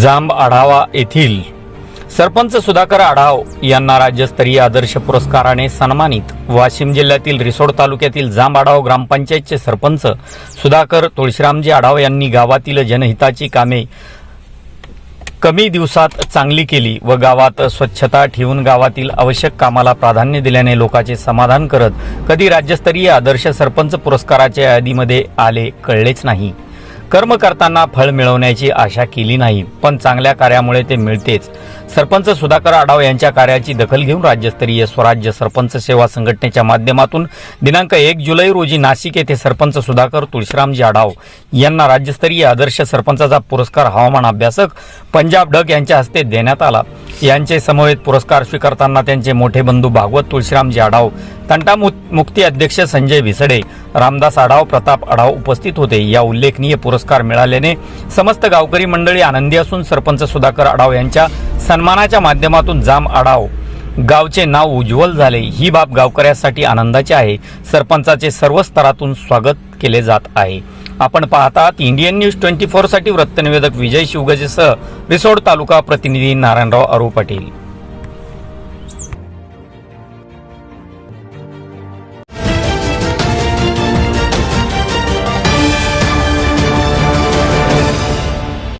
जांब आढावा येथील सरपंच सुधाकर आढाव यांना राज्यस्तरीय आदर्श पुरस्काराने सन्मानित. वाशिम जिल्ह्यातील रिसोड तालुक्यातील जांब आढाव ग्रामपंचायतचे सरपंच सुधाकर तुळशीरामजी आढाव यांनी गावातील जनहिताची कामे कमी दिवसात चांगली केली व गावात स्वच्छता ठेवून गावातील आवश्यक कामाला प्राधान्य दिल्याने लोकांचे समाधान करत कधी राज्यस्तरीय आदर्श सरपंच पुरस्काराच्या यादीमध्ये आले कळलेच नाही. कर्म करताना फळ मिळवण्याची आशा केली नाही. पण चांगल्या कार्यामुळे ते मिळतेच. सरपंच सुधाकर आढाव यांच्या कार्याची दखल घेऊन राज्यस्तरीय स्वराज्य सरपंच सेवा संघटनेच्या माध्यमातून दिनांक एक जुलै रोजी नाशिक येथे सरपंच सुधाकर तुळशीरामजी आढाव यांना राज्यस्तरीय आदर्श सरपंचाचा पुरस्कार हवामान अभ्यासक पंजाब डग यांच्या हस्ते देण्यात आला. यांचे समवेत पुरस्कार स्वीकारताना त्यांचे मोठे बंधू भागवत तुळशीरामजी आढाव तंटा मुक्ती अध्यक्ष संजय विसडे रामदास आढाव प्रताप आढाव उपस्थित होते. या उल्लेखनीय पुरस्कार मिळाल्याने समस्त गावकरी मंडळी आनंदी असून सरपंच सुधाकर आढाव यांच्या सन्मानाच्या माध्यमातून जाम आढाव. गावचे नाव उज्ज्वल झाले. ही बाब गावकऱ्यांसाठी आनंदाची आहे. सरपंचाचे सर्व स्तरातून स्वागत केले जात आहे. आपण पाहतात इंडियन न्यूज ट्वेंटी फोरसाठी वृत्तनिवेदक विजय शिवगजेसह रिसोड तालुका प्रतिनिधी नारायणराव अरू पाटील